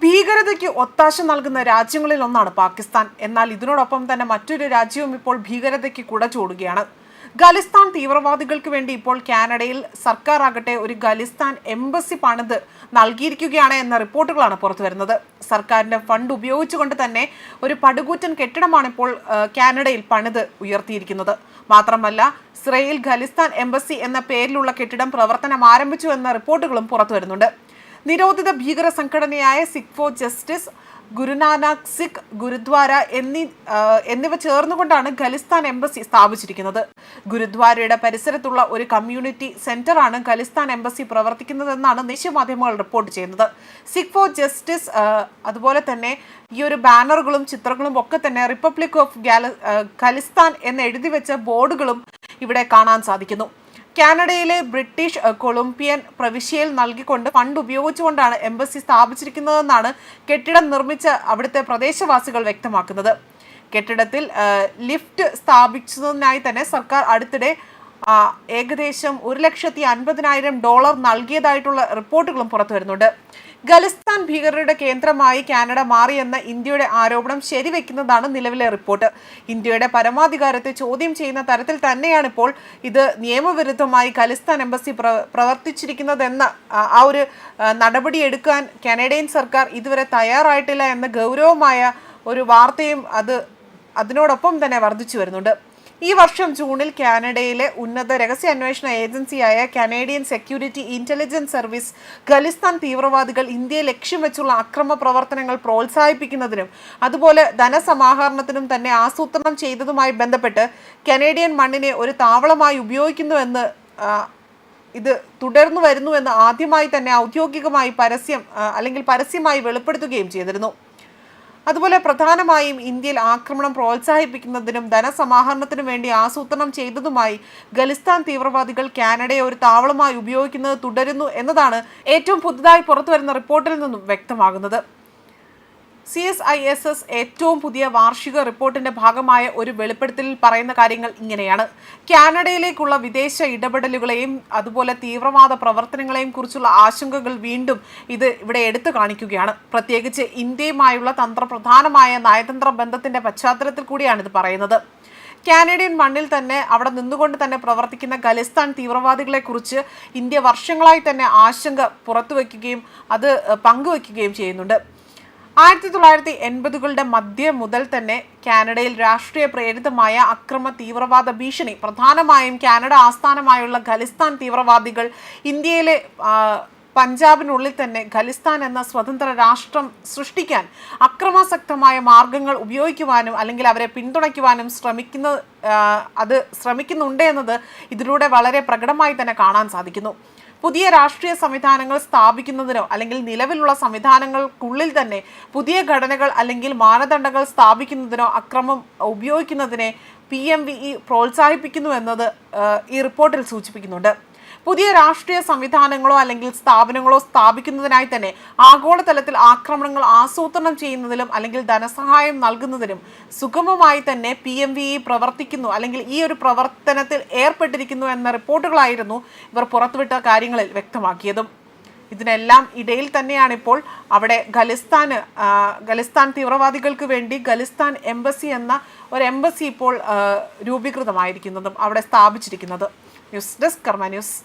ഭീകരതയ്ക്ക് ഒത്താശ നൽകുന്ന രാജ്യങ്ങളിൽ ഒന്നാണ് പാകിസ്ഥാൻ. എന്നാൽ ഇതിനോടൊപ്പം തന്നെ മറ്റൊരു രാജ്യവും ഇപ്പോൾ ഭീകരതയ്ക്ക് കുട ചൂടുകയാണ്. ഖലിസ്ഥാൻ തീവ്രവാദികൾക്ക് വേണ്ടി ഇപ്പോൾ കാനഡയിൽ സർക്കാർ ആകട്ടെ ഒരു ഖലിസ്ഥാൻ എംബസി പണിത് നൽകിയിരിക്കുകയാണ് എന്ന റിപ്പോർട്ടുകളാണ് പുറത്തു വരുന്നത്. സർക്കാരിന്റെ ഫണ്ട് ഉപയോഗിച്ചുകൊണ്ട് തന്നെ ഒരു പടുകൂറ്റൻ കെട്ടിടമാണ് ഇപ്പോൾ കാനഡയിൽ പണിത് ഉയർത്തിയിരിക്കുന്നത്. മാത്രമല്ല ഇസ്രയേൽ ഖലിസ്ഥാൻ എംബസി എന്ന പേരിലുള്ള കെട്ടിടം പ്രവർത്തനം ആരംഭിച്ചു എന്ന റിപ്പോർട്ടുകളും പുറത്തു വരുന്നുണ്ട്. നിരോധിത ഭീകര സംഘടനയായ സിഖ് ഫോർ ജസ്റ്റിസ് ഗുരുനാനാക് സിഖ് ഗുരുദ്വാര എന്നീ എന്നിവ ചേർന്നുകൊണ്ടാണ് ഖലിസ്ഥാൻ എംബസി സ്ഥാപിച്ചിരിക്കുന്നത്. ഗുരുദ്വാരയുടെ പരിസരത്തുള്ള ഒരു കമ്മ്യൂണിറ്റി സെന്ററാണ് ഖലിസ്ഥാൻ എംബസി പ്രവർത്തിക്കുന്നതെന്നാണ് ദേശീയമാധ്യമങ്ങൾ റിപ്പോർട്ട് ചെയ്യുന്നത്. സിഖ് ഫോർ ജസ്റ്റിസ് അതുപോലെ തന്നെ ഈ ഒരു ബാനറുകളും ചിത്രങ്ങളും ഒക്കെ തന്നെ റിപ്പബ്ലിക് ഓഫ് ഖലിസ്ഥാൻ എന്ന് എഴുതി വെച്ച ബോർഡുകളും ഇവിടെ കാണാൻ സാധിക്കുന്നു. കാനഡയിലെ ബ്രിട്ടീഷ് കൊളംബിയൻ പ്രവിശ്യയിൽ നൽകിക്കൊണ്ട് ഫണ്ട് ഉപയോഗിച്ചുകൊണ്ടാണ് എംബസി സ്ഥാപിച്ചിരിക്കുന്നതെന്നാണ് കെട്ടിടം നിർമ്മിച്ച അവിടുത്തെ പ്രദേശവാസികൾ വ്യക്തമാക്കുന്നത്. കെട്ടിടത്തിൽ ലിഫ്റ്റ് സ്ഥാപിച്ചതിനായി തന്നെ സർക്കാർ അടുത്തിടെ ഏകദേശം ഒരു ലക്ഷത്തി അൻപതിനായിരം ഡോളർ നൽകിയതായിട്ടുള്ള റിപ്പോർട്ടുകളും പുറത്തു വരുന്നുണ്ട് ഖലിസ്ഥാൻ ഭീകരരുടെ കേന്ദ്രമായി കാനഡ മാറിയെന്ന ഇന്ത്യയുടെ ആരോപണം ശരിവെക്കുന്നതാണ് നിലവിലെ റിപ്പോർട്ട്. ഇന്ത്യയുടെ പരമാധികാരത്തെ ചോദ്യം ചെയ്യുന്ന തരത്തിൽ തന്നെയാണ് ഇപ്പോൾ ഇത് നിയമവിരുദ്ധമായി ഖലിസ്ഥാൻ എംബസി പ്ര പ്രവർത്തിച്ചിരിക്കുന്നതെന്ന ആ ഒരു നടപടി എടുക്കാൻ കനേഡിയൻ സർക്കാർ ഇതുവരെ തയ്യാറായിട്ടില്ല എന്ന ഗൗരവമായ ഒരു വാർത്തയും അത് അതിനോടൊപ്പം തന്നെ വർദ്ധിച്ചു വരുന്നുണ്ട്. ഈ വർഷം ജൂണിൽ കാനഡയിലെ ഉന്നത രഹസ്യാന്വേഷണ ഏജൻസിയായ Canadian security intelligence service Khalistan തീവ്രവാദികൾ ഇന്ത്യയെ ലക്ഷ്യം വെച്ചുള്ള അക്രമ പ്രവർത്തനങ്ങൾ പ്രോത്സാഹിപ്പിക്കുന്നതിനും അതുപോലെ ധനസമാഹരണത്തിനും തന്നെ ആസൂത്രണം ചെയ്തതുമായി ബന്ധപ്പെട്ട് കനേഡിയൻ മണ്ണിനെ ഒരു താവളമായി ഉപയോഗിക്കുന്നുവെന്ന് ഇത് തുടർന്നു വരുന്നുവെന്ന് ആദ്യമായി തന്നെ ഔദ്യോഗികമായി പരസ്യം അല്ലെങ്കിൽ പരസ്യമായി വെളിപ്പെടുത്തുകയും ചെയ്തിരുന്നു. അതുപോലെ പ്രധാനമായും ഇന്ത്യയിൽ ആക്രമണം പ്രോത്സാഹിപ്പിക്കുന്നതിനും ധനസമാഹരണത്തിനും വേണ്ടി ആസൂത്രണം ചെയ്തതുമായി ഖലിസ്ഥാൻ തീവ്രവാദികൾ കാനഡയെ ഒരു താവളമായി ഉപയോഗിക്കുന്നത് തുടരുന്നു എന്നതാണ് ഏറ്റവും പുതുതായി പുറത്തുവരുന്ന റിപ്പോർട്ടിൽ നിന്നും വ്യക്തമാകുന്നത്. C S I S S ഏറ്റവും പുതിയ വാർഷിക റിപ്പോർട്ടിന്റെ ഭാഗമായ ഒരു വെളിപ്പെടുത്തലിൽ പറയുന്ന കാര്യങ്ങൾ ഇങ്ങനെയാണ്. കാനഡയിലേക്കുള്ള വിദേശ ഇടപെടലുകളെയും അതുപോലെ തീവ്രവാദ പ്രവർത്തനങ്ങളെയും കുറിച്ചുള്ള ആശങ്കകൾ വീണ്ടും ഇത് ഇവിടെ എടുത്തു കാണിക്കുകയാണ്. പ്രത്യേകിച്ച് ഇന്ത്യയുമായുള്ള തന്ത്രപ്രധാനമായ നയതന്ത്ര ബന്ധത്തിന്റെ പശ്ചാത്തലത്തിൽ കൂടിയാണ് ഇത് പറയുന്നത്. കാനഡിയൻ മണ്ണിൽ തന്നെ അവിടെ നിന്നുകൊണ്ട് തന്നെ പ്രവർത്തിക്കുന്ന ഖലിസ്ഥാൻ തീവ്രവാദികളെക്കുറിച്ച് ഇന്ത്യ വർഷങ്ങളായി തന്നെ ആശങ്ക പുറത്തുവെക്കുകയും അത് പങ്കുവെക്കുകയും ചെയ്യുന്നുണ്ട്. ആയിരത്തി തൊള്ളായിരത്തി എൺപതുകളുടെ മധ്യം മുതൽ തന്നെ കാനഡയിൽ രാഷ്ട്രീയ പ്രേരിതമായ അക്രമ തീവ്രവാദ ഭീഷണി പ്രധാനമായും കാനഡ ആസ്ഥാനമായുള്ള ഖലിസ്ഥാൻ തീവ്രവാദികൾ ഇന്ത്യയിലെ പഞ്ചാബിനുള്ളിൽ തന്നെ ഖലിസ്ഥാൻ എന്ന സ്വതന്ത്ര രാഷ്ട്രം സൃഷ്ടിക്കാൻ അക്രമാസക്തമായ മാർഗങ്ങൾ ഉപയോഗിക്കുവാനും അല്ലെങ്കിൽ അവരെ പിന്തുണയ്ക്കുവാനും ശ്രമിക്കുന്ന അത് ശ്രമിക്കുന്നുണ്ട് എന്നത് ഇതിലൂടെ വളരെ പ്രകടമായി തന്നെ കാണാൻ സാധിക്കുന്നു. പുതിയ രാഷ്ട്രീയ സംവിധാനങ്ങൾ സ്ഥാപിക്കുന്നതിനോ അല്ലെങ്കിൽ നിലവിലുള്ള സംവിധാനങ്ങൾക്കുള്ളിൽ തന്നെ പുതിയ ഘടനകൾ അല്ലെങ്കിൽ മാനദണ്ഡങ്ങൾ സ്ഥാപിക്കുന്നതിനോ അക്രമം ഉപയോഗിക്കുന്നതിനെ പി എം വി ഇ പ്രോത്സാഹിപ്പിക്കുന്നു എന്നത് ഈ റിപ്പോർട്ടിൽ സൂചിപ്പിക്കുന്നുണ്ട്. പുതിയ രാഷ്ട്രീയ സംവിധാനങ്ങളോ അല്ലെങ്കിൽ സ്ഥാപനങ്ങളോ സ്ഥാപിക്കുന്നതിനായി തന്നെ ആഗോളതലത്തിൽ ആക്രമണങ്ങൾ ആസൂത്രണം ചെയ്യുന്നതിലും അല്ലെങ്കിൽ ധനസഹായം നൽകുന്നതിനും സുഗമമായി തന്നെ പി എം വി പ്രവർത്തിക്കുന്നു അല്ലെങ്കിൽ ഈ ഒരു പ്രവർത്തനത്തിൽ ഏർപ്പെട്ടിരിക്കുന്നു എന്ന റിപ്പോർട്ടുകളായിരുന്നു ഇവർ പുറത്തുവിട്ട കാര്യങ്ങളിൽ വ്യക്തമാക്കിയതും. ഇതിനെല്ലാം ഇടയിൽ തന്നെയാണ് ഇപ്പോൾ അവിടെ ഖലിസ്ഥാന് ഖലിസ്ഥാൻ തീവ്രവാദികൾക്ക് വേണ്ടി ഖലിസ്ഥാൻ എംബസി എന്ന ഒരു എംബസി ഇപ്പോൾ രൂപീകൃതമായിരിക്കുന്നതും അവിടെ സ്ഥാപിച്ചിരിക്കുന്നത്. ന്യൂസ് ഡെസ്ക് കർമ്മ ന്യൂസ്